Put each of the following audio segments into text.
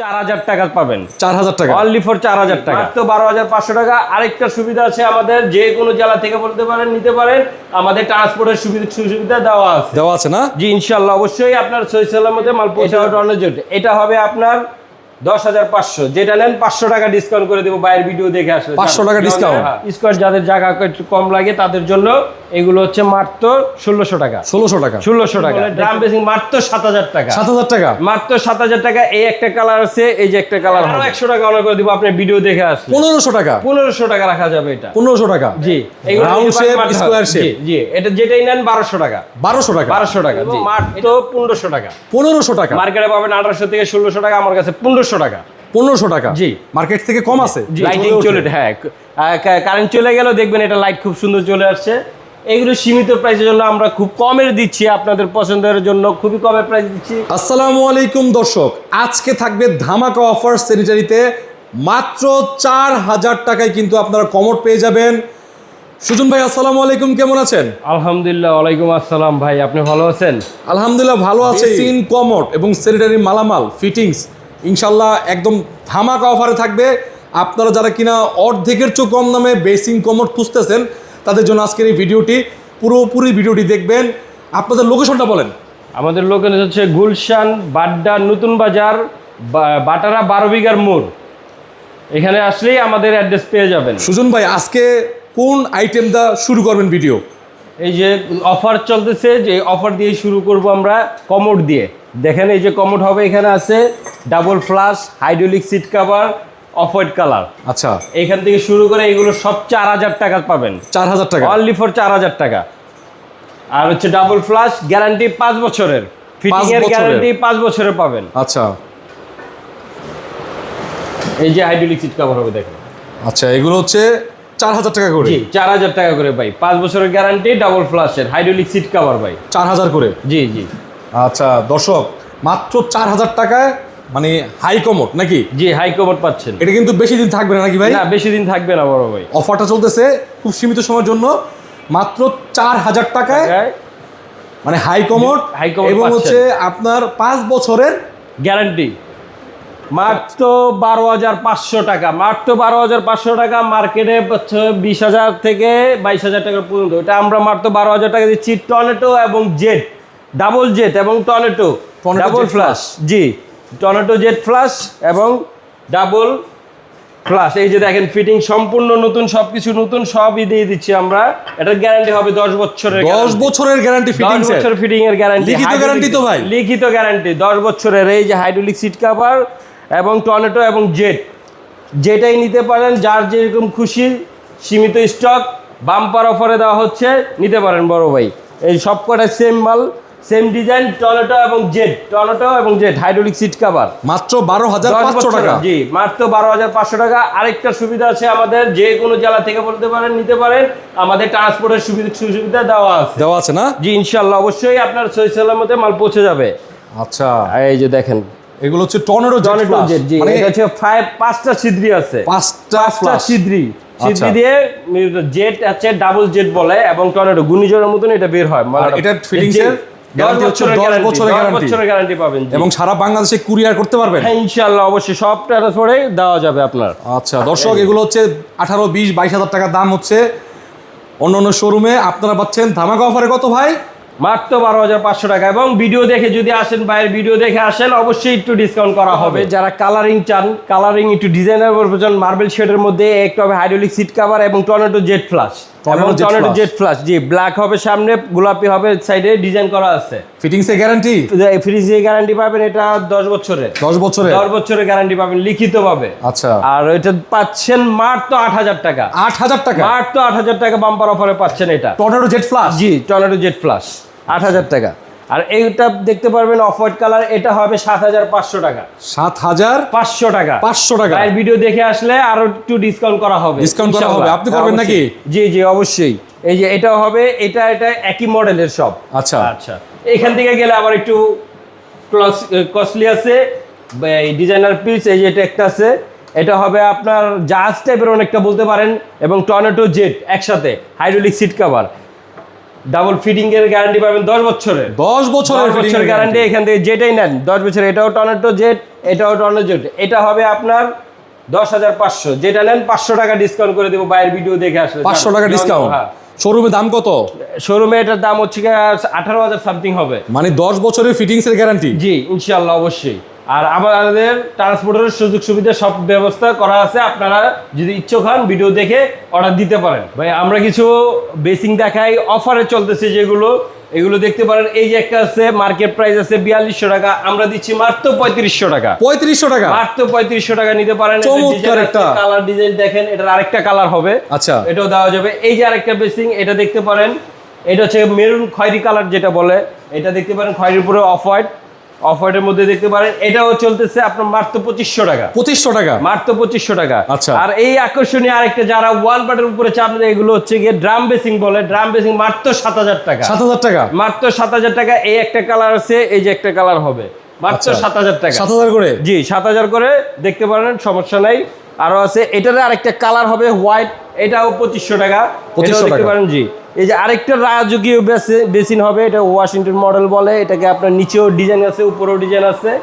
চার হাজার টাকা পাবেন। চার হাজার টাকা। অনলি ফর চার হাজার টাকা। তো বারো হাজার পাঁচশো টাকা। আরেকটা সুবিধা আছে আমাদের যে কোনো জেলা থেকে বলতে পারেন নিতে পারেন আমাদের ট্রান্সপোর্টের সুবিধা সুবিধা দেওয়া আছে। দেওয়া আছে না? জি ইনশাল্লাহ অবশ্যই আপনার সহি সালামতে মাল পৌঁছে এটা হবে আপনার দশ হাজার পাঁচশো। যেটা নেন পাঁচশো টাকা ডিসকাউন্ট করে দেবো বাইরের ভিডিও দেখে আসলে। 500 টাকা discount? স্কোয়ার যাদের জায়গা একটু কম লাগে তাদের জন্য এগুলো হচ্ছে মাত্র ষোলোশো টাকা। ষোলোশো টাকা। ষোলোশো টাকা। ড্রাম বেসিং মাত্র সাত হাজার টাকা। সাত হাজার টাকা? মাত্র সাত হাজার টাকা। এই একটা কালার আছে এই যে একটা কালার আরও একশো টাকা অর্ডার করে দিব আপনার ভিডিও দেখে আসলে। পনেরোশো টাকা। পনেরোশো টাকা রাখা যাবে এটা। পনেরোশো টাকা। জি, জি এটা যেটাই নেন বারোশো টাকা। বারোশো টাকা। বারোশো টাকা মাত্র পনেরোশো টাকা। পনেরোশো টাকা। মার্কেটে পাবেন আঠারোশো থেকে ষোলোশো টাকা আমার কাছে পনেরোশো টাকা। পনেরোশো টাকা? জি। মার্কেট থেকে কম আছে? লাইটিং চলে হ্যাঁ কারেন্ট চলে গেলেও দেখবেন এটা লাইট খুব সুন্দর চলে আসছে। এগুলো সীমিত প্রাইসের জন্য আমরা খুব কমের দিচ্ছি আপনাদের পছন্দের জন্য খুবই কমের প্রাইস দিচ্ছি। আসসালামু আলাইকুম দর্শক আজকে থাকবে ধামাকা অফার স্যানিটারিতে মাত্র চার হাজার টাকায় কিন্তু আপনারা কমোড পেয়ে যাবেন। সুজন ভাই আসসালামু আলাইকুম কেমন আছেন? আলহামদুলিল্লাহ ওয়ালাইকুম আসসালাম ভাই আপনি ভালো আছেন? আলহামদুলিল্লাহ ভালো আছে। সিন কমোড এবং স্যানিটারি মালামাল ফিটিংস ইনশাল্লাহ একদম ধামাকা অফারে থাকবে। আপনারা যারা কিনা অর্ধেকের চেয়ে কম দামে বেসিং কমোড খুঁজতেছেন তাদের জন্য আজকের এই ভিডিওটি পুরোপুরি ভিডিওটি দেখবেন। আপনাদের লোকেশনটা বলেন। আমাদের লোকেশন হচ্ছে গুলশান বাড্ডা নতুন বাজার বাটারা বারো বিঘার মোড়। এখানে আসলেই আমাদের অ্যাড্রেস পেয়ে যাবেন। সুজন ভাই আজকে কোন আইটেমটা শুরু করবেন ভিডিও এই যে অফার চলতেছে যে অফার দিয়ে শুরু করব আমরা কমোড দিয়ে। দেখেন এই যে কমোড হবে এখানে আছে double flush hydraulic seat cover off white colour আচ্ছা। এখান থেকে শুরু করে এগুলো সব চার হাজার টাকা পাবেন। চার হাজার টাকা। অনলি ফর চার হাজার টাকা। আর হচ্ছে ডাবল ফ্লাশ গ্যারান্টি পাঁচ বছরের। ফিটিং এর গ্যারান্টি পাঁচ বছরের পাবেন। আচ্ছা। এই যে হাইড্রোলিক সিট কাভার হবে দেখেন। আচ্ছা এগুলো হচ্ছে চার হাজার টাকা করে। চার হাজার টাকা করে ভাই। পাঁচ বছরের গ্যারান্টি ডাবল ফ্লাশের হাইড্রোলিক সিট কাভার ভাই। চার হাজার করে। জি জি। আচ্ছা দর্শক মাত্র চার হাজার টাকায় মানে হাই কমোড নাকি? জি হাই কমোড পাচ্ছেন। এটা কিন্তু বেশি দিন থাকবে না নাকি ভাই? না বেশি দিন থাকবে না বড় ভাই। অফারটা চলতেছে খুব সীমিত সময়ের জন্য মাত্র চার হাজার টাকায় মানে হাই কমোড high commode এবং হচ্ছে আপনার পাঁচ বছরের গ্যারান্টি মাত্র বারো হাজার পাঁচশো টাকা মাত্র বারো হাজার পাঁচশো টাকা মার্কেটে বিশ হাজার থেকে বাইশ হাজার টাকা পর্যন্ত। এটা আমরা মাত্র বারো হাজার টাকা দিচ্ছি টনেটো এবং জেট ডাবল জেট এবং টনেটো। ডাবল ফ্লাশ জি টনেটো জেট ফ্লাশ এবং ডাবল ফ্লাশ এই যে দেখেন ফিটিং সম্পূর্ণ নতুন সবকিছু নতুন সবই দিয়ে দিচ্ছি আমরা। এটার গ্যারান্টি হবে দশ বছরের দশ বছরের গ্যারান্টি ফিটিং বছর ফিটিং এর গ্যারান্টি লিখিত guarantee তো ভাই? লিখিত গ্যারান্টি দশ বছরের এই যে হাইড্রোলিক সিট কাভার এবং টর্নেটো এবং জেট। যেটাই নিতে পারেন যার যেরকম খুশি সীমিত স্টক বাম্পার অফারে দেওয়া হচ্ছে নিতে পারেন বড় ভাই। এই সব কটা সেম মাল সেম ডিজাইন টর্নেটো এবং জেট। টর্নেটো এবং জেট হাইড্রোলিক সিট কাভার মাত্র বারো হাজার পাঁচশো টাকা। জি মাত্র বারো হাজার পাঁচশো টাকা। আরেকটা সুবিধা আছে আমাদের যে কোনো জেলা থেকে বলতে পারেন নিতে পারেন আমাদের ট্রান্সপোর্টের সুবিধা সুবিধা দেওয়া আছে। দেওয়া আছে না? জি ইনশাল্লাহ অবশ্যই আপনার সহি সালামতে মাল পৌঁছে যাবে। আচ্ছা। এই যে দেখেন এগুলো হচ্ছে টর্নেডো টর্নেডো জেট জি মানে এটা হচ্ছে ফাইভ পাঁচটা ছিদ্রি আছে। পাঁচটা ছিদ্রি ছিদ্রি। আচ্ছা। দিয়ে জেট আছে ডাবল জেট বলে এবং টর্নেডো ঘূর্ণিঝড়ের মতন এটা বের হয়। আর এটার fittings এর guarantee হচ্ছে দশ বছরের guarantee। বছরের গ্যারান্টি পাবেন এবং সারা বাংলাদেশে কুরিয়ার করতে পারবেন? হ্যাঁ ইনশাল্লাহ অবশ্যই। সব ট্রান্সপোর্টে দেওয়া যাবে আপনার। আচ্ছা দর্শক এগুলো হচ্ছে আঠারো বিশ বাইশ হাজার টাকা দাম হচ্ছে অন্য অন্য শোরুমে আপনারা পাচ্ছেন ধামাকা অফারে কত ভাই? মাত্র বারো হাজার পাঁচশো টাকা। এবং ভিডিও দেখে যদি আসেন বাইরের ভিডিও দেখে আসেন অবশ্যই একটু ডিসকাউন্ট করা হবে। যারা কালারিং চান কালারিং একটু ডিজাইনার প্রয়োজন মার্বেল শেডের মধ্যে একটু হবে হাইড্রোলিক সিট কাভার এবং টর্নেটো জেট ফ্লাশ এবং টর্নেটো। জেট ফ্লাশ জি ব্ল্যাক হবে সামনে গোলাপি হবে সাইডে ডিজাইন করা আছে। গ্যারান্টি গ্যারান্টি পাবেন এটা দশ বছরের। দশ বছরে দশ বছরের গ্যারান্টি পাবেন লিখিত পাবে আচ্ছা। আর এটা পাচ্ছেন মাত্র আট হাজার টাকা। আট হাজার টাকা? মাত্র আট হাজার টাকা বাম্পার অফারে পাচ্ছেন এটা। জেট ফ্লাশ জি টর্নেডো জেট প্লাস আট হাজার টাকা। আর এইটা দেখতে পারবেন অফ হোয়াইট কালার এটা হবে সাত হাজার পাঁচশো টাকা। সাত হাজার পাঁচশো টাকা। পাঁচশো টাকা। ভাইয়ের ভিডিও দেখে আসলে আরও একটু ডিসকাউন্ট করা হবে। Discount করা হবে। আপনি করবেন নাকি? জি জি অবশ্যই। এই যে এটাও হবে এটা এটা একই মডেলের সব। আচ্ছা। আচ্ছা। এখান থেকে গেলে আবার একটু কস্টলি আছে। এই ডিজাইনার পিস এই যে এটা একটা আছে। এটা হবে আপনার জাহাজ টাইপের অনেকটা বলতে পারেন। এবং টর্নেটো জেট একসাথে hydraulic seat cover double fitting এর গ্যারান্টি পাবেন দশ বছরের। দশ বছরের দশ বছরের গ্যারান্টি এখান থেকে যেটাই নেন দশ বছর এটাও টর্নেটো জেট এটাও টর্নেডো জেট এটা হবে আপনার দশ হাজার পাঁচশো। যেটা নেন পাঁচশো টাকা ডিসকাউন্ট করে দেবো বাইরের ভিডিও দেখে আসলে। পাঁচশো টাকা ডিসকাউন্ট হ্যাঁ। শোরুমে দাম কত? শোরুমে এটার দাম হচ্ছে আঠারো হাজার সামথিং হবে। মানে দশ বছরের ফিটিংস এর গ্যারান্টি জি ইনশাল্লাহ অবশ্যই। আর আমাদের ট্রান্সপোর্টের সুযোগ সুবিধা সব ব্যবস্থা করা আছে। আপনারা যদি ইচ্ছুক হন ভিডিও দেখে অর্ডার দিতে পারেন। ভাই আমরা কিছু বেসিং দেখাই। অফারে চলতেছে যেগুলো এগুলো দেখতে পারেন। এই যে একটা আছে মার্কেট প্রাইস আছে বিয়াল্লিশশো টাকা। আমরা দিচ্ছি মাত্র পঁয়ত্রিশশো টাকা। পঁয়ত্রিশশো টাকা? মাত্র পঁয়ত্রিশশো টাকা নিতে পারেন। একটা। কালার ডিজাইন দেখেন এটার আরেকটা কালার হবে। আচ্ছা। এটাও দেওয়া যাবে। এই যে আরেকটা বেসিং এটা দেখতে পারেন। এটা হচ্ছে মেরুন খয়েরি কালার যেটা বলে। এটা দেখতে পারেন খয়েরির উপরে অফ হোয়াইট অফ হোয়াইটের মধ্যে দেখতে পারেন। এটাও চলতেছে আপনার মাত্র পঁচিশশো টাকা। পঁচিশশো টাকা? মাত্র পঁচিশশো টাকা। আচ্ছা। আর এই আকর্ষণীয় আরেকটা যারা ওয়াল বাটের উপরে চাপ দেয় এগুলো হচ্ছে গিয়ে ড্রাম বেসিং বলে। ড্রাম বেসিং মাত্র সাত হাজার টাকা। সাত হাজার টাকা? মাত্র সাত হাজার টাকা। এই একটা কালার আছে এই যে একটা কালার হবে। মাত্র আচ্ছা। সাত হাজার টাকা। সাত হাজার করে? জি সাত হাজার করে। দেখতে পারেন সমস্যা নাই। আরও আছে। এটার আরেকটা কালার হবে হোয়াইট এটাও পঁচিশশো টাকা। 2500 এটাও দেখতে পারেন জি। এই যে আরেকটা রাজকীয় বেসি- বেসিন হবে এটা ওয়াশিংটন মডেল বলে এটাকে আপনার নিচেও ডিজাইন আছে উপরেও ডিজাইন আছে।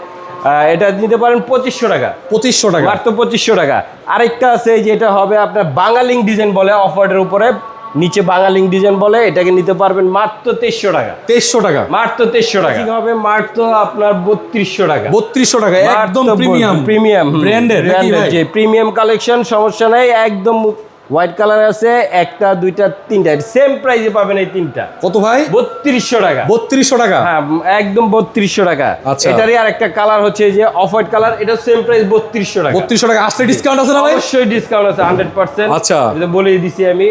এটা নিতে পারেন পঁচিশশো টাকা। পঁচিশশো টাকা। মাত্র পঁচিশশো টাকা। আরেকটা আছে যে এটা হবে আপনার বাঙালিং ডিজাইন বলে অফার্ডের উপরে। নিচে বাঙালিং ডিজাইন বলে এটাকে নিতে পারবেন মাত্র তেইশশো টাকা। তেইশশো টাকা। মাত্র তেইশশো টাকা। হবে মাত্র আপনার বত্রিশশো টাকা। বত্রিশশো টাকা একদম প্রিমিয়াম প্রিমিয়াম ব্র্যান্ডের যে প্রিমিয়াম কালেকশন সমস্যা নাই একদম হোয়াইট কালার আছে একটা দুইটা তিনটা। সেম প্রাইসে পাবেন এই তিনটা। কত ভাই? বত্রিশশো টাকা। বত্রিশশো টাকা? হ্যাঁ একদম বত্রিশশো টাকা। আচ্ছা। এটারই আর একটা কালার হচ্ছে যে অফ হোয়াইট কালার এটা সেম প্রাইস বত্রিশশো টাকা। বত্রিশশো টাকা। আসলে ডিসকাউন্ট আছে না ভাই? অবশ্যই ডিসকাউন্ট আছে হান্ড্রেড পার্সেন্ট আচ্ছা। এটা বলেই দিছি আমি।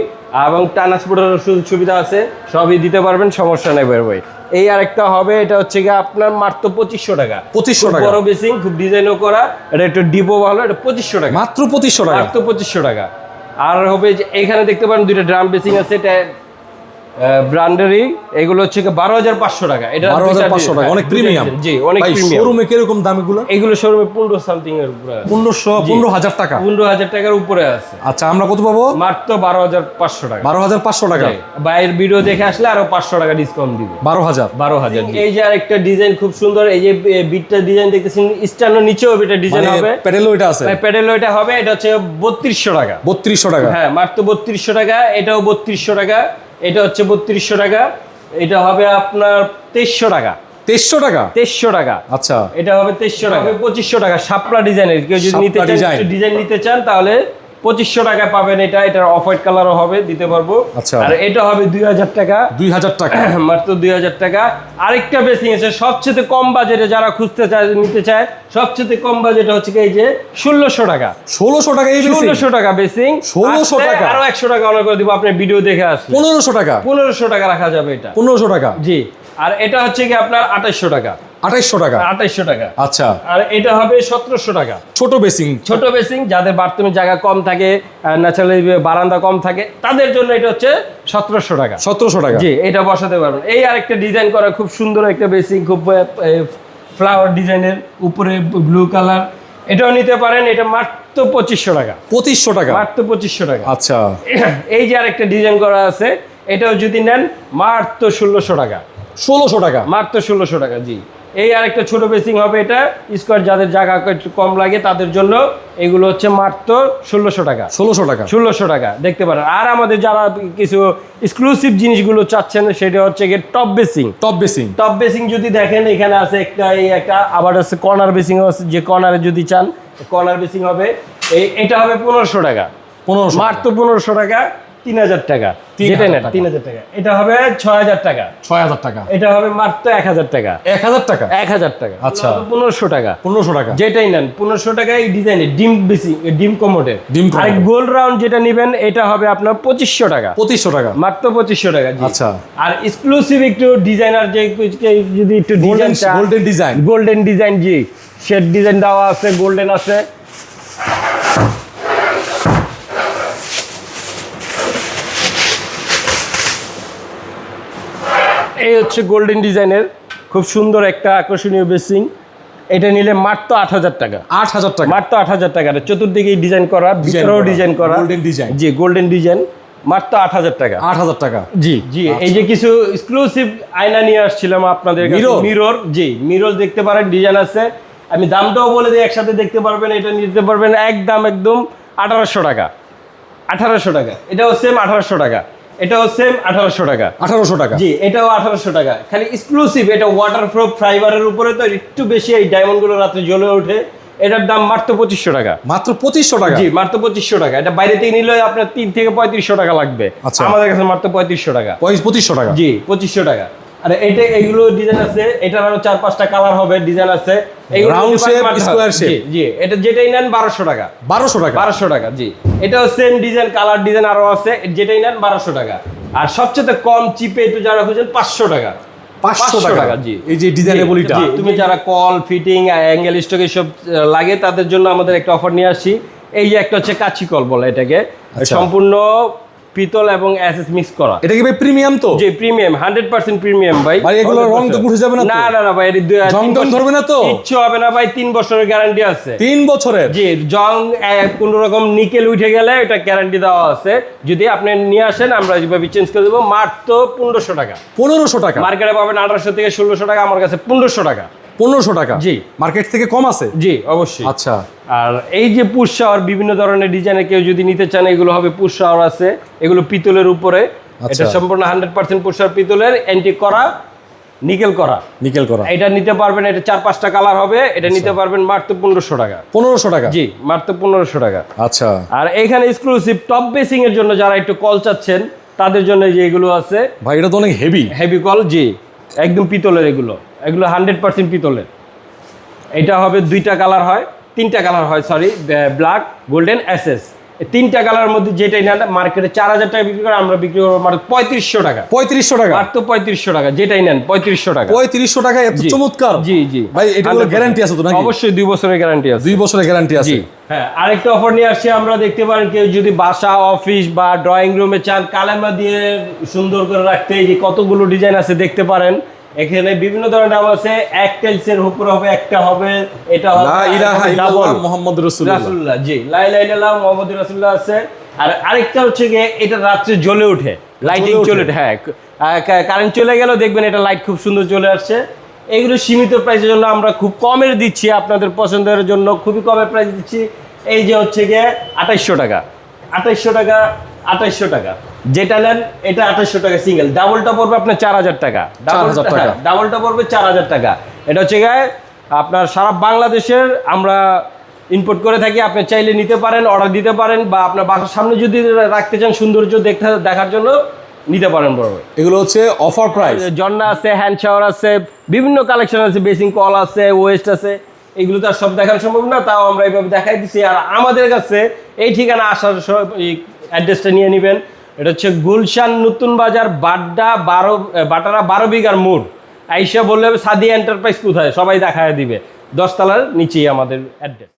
এবং ট্রান্সপোর্টের সুযোগ সুবিধা আছে সবই দিতে পারবেন সমস্যা নেই বের ভাই। এই আরেকটা হবে এটা হচ্ছে গিয়ে আপনার মাত্র পঁচিশশো টাকা। পঁচিশশো টাকা। বড় বেসিং খুব ডিজাইনও করা এটা একটু ডিপো ভালো এটা পঁচিশশো টাকা। মাত্র পঁচিশশো টাকা। মাত্র পঁচিশশো টাকা। আর হবে যে এখানে দেখতে পারেন দুইটা ড্রাম বেসিং আছে এটা ব্র্যান্ডেরই এগুলো হচ্ছে বারো হাজার পাঁচশো টাকা। এটা বারো হাজার পাঁচশো টাকা অনেক প্রিমিয়াম জি অনেক প্রিমিয়াম শোরুমে কীরকম দাম এগুলো এগুলো শোরুমে পনেরো সামথিং এর উপরে পনেরোশো পনেরো হাজার টাকা। পনেরো হাজার টাকার উপরে আছে। আচ্ছা আমরা কত পাবো? মাত্র বারো হাজার পাঁচশো টাকা। বারো হাজার পাঁচশো টাকা। বাইরের ভিডিও দেখে আসলে আরও পাঁচশো টাকা ডিসকাউন্ট দিব। বারো হাজার। বারো হাজার এই যে আরেকটা ডিজাইন খুব সুন্দর এই যে বিটটা ডিজাইন দেখতেছেন স্টানো নিচেও এটা ডিজাইন মানে হবে। প্যাডেলও এটা আছে। প্যাডেল এটা হবে এটা হচ্ছে বত্রিশশো টাকা। বত্রিশশো টাকা। হ্যাঁ মাত্র বত্রিশশো টাকা এটাও বত্রিশশো টাকা। এটা হচ্ছে বত্রিশশো টাকা। এটা হবে আপনার তেইশশো টাকা। তেইশশো টাকা? তেইশশো টাকা। আচ্ছা। এটা হবে তেইশশো টাকা। পঁচিশশো টাকা। সাপড়া ডিজাইনের কেউ যদি নিতে চান ডিজাইন নিতে চান তাহলে পঁচিশশো টাকা পাবেন এটা এটার অফ হোয়াইট কালারও হবে দিতে পারব। আচ্ছা। আর এটা হবে দুই হাজার টাকা। দুই হাজার টাকা। মাত্র দুই হাজার টাকা। আরেকটা বেসিং আছে সবচেয়ে কম বাজেটে যারা খুঁজতে চায় নিতে চায় সবচেয়ে কম বাজেট হচ্ছে কি এই যে ষোলোশো টাকা। ষোলোশো টাকা ষোলোশো টাকা বেসিং। ষোলোশো টাকা? আরও একশো টাকা অনার করে দিব আপনি ভিডিও দেখে আসলে। পনেরোশো টাকা। পনেরোশো টাকা রাখা যাবে এটা। পনেরোশো টাকা। জি। আর এটা হচ্ছে কি আপনার আঠাইশশো টাকা। আঠাইশশো টাকা। আঠাইশশো টাকা। আচ্ছা। আর এটা হবে সতেরোশো টাকা। ছোট বেসিং ছোট বেসিং যাদের বাথরুমের জায়গা কম থাকে ন্যাচারালি বারান্দা কম থাকে তাদের জন্য এটা হচ্ছে সতেরোশো টাকা। সতেরোশো টাকা। জি এটা বসাতে পারবেন। এই আরেকটা ডিজাইন করা খুব সুন্দর একটা বেসিং খুব ফ্লাওয়ার ডিজাইনের উপরে ব্লু কালার এটাও নিতে পারেন এটা মাত্র পঁচিশশো টাকা। পঁচিশশো টাকা। মাত্র পঁচিশশো টাকা। আচ্ছা। এই যে আরেকটা ডিজাইন করা আছে এটাও যদি নেন মাত্র ষোলোশো টাকা। ষোলোশো টাকা। মাত্র ষোলোশো টাকা জি। এই আরেকটা ছোট বেসিং হবে এটা। স্কোয়ার যাদের জায়গা একটু কম লাগে তাদের জন্য এগুলো হচ্ছে মাত্র ষোলোশো টাকা। ষোলোশো টাকা। ষোলোশো টাকা দেখতে পারেন। আর আমাদের যারা কিছু এক্সক্লুসিভ জিনিসগুলো চাচ্ছেন সেটা হচ্ছে গিয়ে top basin top basin top basin যদি দেখেন এখানে আছে একটা এই একটা আবার আছে কর্নার বেসিং আছে যে কর্নারে যদি চান কর্নার বেসিং হবে। এই এটা হবে পনেরোশো টাকা। পনেরোশো মাত্র পনেরোশো টাকা। তিন হাজার টাকা। যেটা নেন তিন হাজার টাকা। এটা হবে ছয় হাজার টাকা। ছয় হাজার টাকা। এটা হবে মাত্র এক হাজার টাকা। এক হাজার টাকা? এক হাজার টাকা। আচ্ছা। পনেরোশো টাকা। পনেরোশো টাকা। যেটাই নেন পনেরোশো টাকা এই ডিজাইনের ডিম বেশি ডিম কমোডের। ডিম আর। গোল্ড রাউন্ড যেটা নেবেন এটা হবে আপনার পঁচিশশো টাকা। পঁচিশশো টাকা। মাত্র পঁচিশশো টাকা আচ্ছা। আর এক্সক্লুসিভ একটু ডিজাইনার যে যদি একটু design golden design golden design জি। শেড ডিজাইন দেওয়া আছে গোল্ডেন আছে। এই হচ্ছে গোল্ডেন ডিজাইনের খুব সুন্দর একটা আকর্ষণীয় বেসিং। এটা নিলে মাত্র আট হাজার টাকা। আট হাজার টাকা। মাত্র আট হাজার টাকা। চতুর্দিকে ডিজাইন করা ভিতরেও ডিজাইন করা। golden design। জি গোল্ডেন ডিজাইন মাত্র আট হাজার টাকা। আট হাজার টাকা। জি জি এই যে কিছু এক্সক্লুসিভ আয়না নিয়ে আসছিলাম আপনাদের মিরর জি মিরর দেখতে পারেন ডিজাইন আছে। আমি দামটাও বলে দিই একসাথে দেখতে পারবেন এটা নিতে পারবেন একদম একদম আঠারোশো টাকা। আঠারোশো টাকা। এটাও সেম আঠারোশো টাকা। এটাও সেম আঠারোশো টাকা। আঠারোশো টাকা। জি এটাও আঠারোশো টাকা। খালি এক্সক্লুসিভ এটা ওয়াটারপ্রুফ ফাইবারের উপরে তো একটু বেশি এই ডায়মন্ডগুলো রাত্রে জ্বলে ওঠে। এটার দাম মাত্র পঁচিশশো টাকা। মাত্র পঁচিশশো টাকা? জি মাত্র পঁচিশশো টাকা। এটা বাইরে থেকে নিলে আপনার তিন থেকে পঁয়ত্রিশশো টাকা লাগবে। আচ্ছা। আমাদের কাছে মাত্র পঁয়ত্রিশশো টাকা। পঁচিশশো টাকা। জি পঁচিশশো টাকা। আর এটা এইগুলো ডিজাইন আছে এটার আরও চার পাঁচটা কালার হবে ডিজাইন আছে। মাত্র- square shape। জি এটা যেটাই নেন বারোশো টাকা। বারোশো টাকা? বারোশো টাকা জি। এটাও সেম ডিজাইন কালার ডিজাইন আরও আছে যেটাই নেন বারোশো টাকা। আর সবচেয়ে কম চিপে একটু যারা খুঁজছেন পাঁচশো টাকা। পাঁচশো টাকা। জি। এই যে ডিজাইনেবলিটা তুমি যারা কল ফিটিং অ্যাঙ্গেল স্টক এসব লাগে তাদের জন্য আমাদের একটা অফার নিয়ে আসছি এই যে একটা হচ্ছে কাচি কল বলে এটাকে। আচ্ছা। সম্পূর্ণ পিতল এবং অ্যাসেস মিক্স করা। এটা কি ভাই প্রিমিয়াম তো? জি প্রিমিয়াম হান্ড্রেড পার্সেন্ট প্রিমিয়াম ভাই। ভাই, এগুলো রং তো 100% উঠে যাবে না? না না না ভাই দুই- জং তিন টং ধরবে না তো? কিচ্ছু হবে না ভাই তিন বছরের গ্যারান্টি আছে। তিন বছরের? জি জং কোন রকম নিকেল উঠে গেলে এটা গ্যারান্টি দেওয়া আছে। যদি আপনি নিয়ে আসেন আমরা যেভাবে চেঞ্জ করে দেবো মাত্র পনেরোশো টাকা। পনেরোশো টাকা। মার্কেটে পাবেন আঠারোশো থেকে ষোলোশো টাকা আমার কাছে পনেরোশো টাকা। পনেরোশো টাকা। জি। মার্কেট থেকে কম আছে? জি অবশ্যই। আচ্ছা। আর এই যে পুশ শাওয়ার বিভিন্ন ধরনের ডিজাইনে কেউ যদি নিতে চান এগুলো হবে পুশ শাওয়ার আছে। এগুলো পিতলের উপরে। আচ্ছা। এটা সম্পূর্ণ হান্ড্রেড পার্সেন্ট পুশ শাওয়ার পিতলের অ্যান্টি করা নিকেল করা। নিকেল করা। এটা নিতে পারবেন এটা চার পাঁচটা কালার হবে। এটা নিতে পারবেন মাত্র পনেরোশো টাকা। পনেরোশো টাকা? জি মাত্র পনেরোশো টাকা। আচ্ছা। আর এখানে এক্সক্লুসিভ টপ বেসিং এর জন্য যারা একটু কল চাচ্ছেন তাদের জন্য যে এগুলো আছে ভাই এটা তো অনেক হেভি হেভি কল জি একদম পিতলের এগুলো। এগুলো হান্ড্রেড পার্সেন্ট পিতলের। এটা হবে দুইটা কালার হয় তিনটা কালার হয় সরি ব্ল্যাক গোল্ডেন এসএস তিনটা কালার মধ্যে যেটাই নেন মার্কেটে চার হাজার টাকা বিক্রি করে আমরা বিক্রি করব মাত্র পঁয়ত্রিশশো টাকা। পঁয়ত্রিশশো টাকা? মাত্র পঁয়ত্রিশশো টাকা যেটাই নেন পঁয়ত্রিশশো টাকা। পঁয়ত্রিশশো টাকা এত। চমৎকার। জি জি। ভাই 100% গ্যারান্টি আছে তো নাকি? অবশ্যই দুই বছরের গ্যারান্টি আছে। দুই বছরের গ্যারান্টি আছে। হ্যাঁ আরেকটা অফার নিয়ে আসছি আমরা দেখতে পারেন কেউ যদি বাসা অফিস বা ড্রয়িং রুমে চান কালেমা দিয়ে সুন্দর করে রাখতে এই যে কতগুলো ডিজাইন আছে দেখতে পারেন। এখানে বিভিন্ন ধরনের নাম আছে। এক টাইলসের উপরে হবে একটা হবে এটা হবে লা ইলাহা ইল্লাল্লাহ মুহাম্মাদুর রাসূলুল্লাহ। রাসূলুল্লাহ জি লা ইলাহা ইল্লাল্লাহ মুহাম্মাদুর রাসূলুল্লাহ আছে। আর আরেকটা হচ্ছে গিয়ে এটা রাত্রে জ্বলে ওঠে। লাইটিং চলে ওঠে। হ্যাঁ কারেন্ট চলে গেলেও দেখবেন এটা লাইট খুব সুন্দর চলে আসছে। এগুলো সীমিত প্রাইসের জন্য আমরা খুব কমের দিচ্ছি আপনাদের পছন্দের জন্য খুবই কমের প্রাইস দিচ্ছি। এই যে হচ্ছে গিয়ে আঠাইশশো টাকা। আঠাইশশো টাকা আঠাইশশো টাকা। যেটা নেন এটা আঠাইশশো টাকা সিঙ্গেল ডাবলটা পড়বে আপনার চার হাজার টাকা। 4,000 টাকা। ডাবলটা পড়বে চার হাজার টাকা। এটা হচ্ছে গিয়ে আপনার সারা বাংলাদেশের আমরা ইনপুট করে থাকি। আপনি চাইলে নিতে পারেন অর্ডার দিতে পারেন বা আপনার বাসার সামনে যদি রাখতে চান সৌন্দর্য দেখতে দেখার জন্য নিতে পারেন বড় এগুলো হচ্ছে অফার প্রাইস জন্না আছে হ্যান্ড শাওয়ার আছে বিভিন্ন কালেকশন আছে বেসিং কল আছে ওয়েস্ট আছে। এগুলো তো আর সব দেখানো সম্ভব না তাও আমরা এইভাবে দেখাই দিচ্ছি আর আমাদের কাছে এই ঠিকানা আসার সব অ্যাড্রেসটা নিয়ে নেবেন। এটা হচ্ছে গুলশান নতুন বাজার বাড্ডা বারো বাটারা বারো বিঘার মোড়। আইসা বললে সাদি এন্টারপ্রাইজ কোথায়? সবাই দেখায় দিবে। দশতলার নিচেই আমাদের অ্যাড্রেস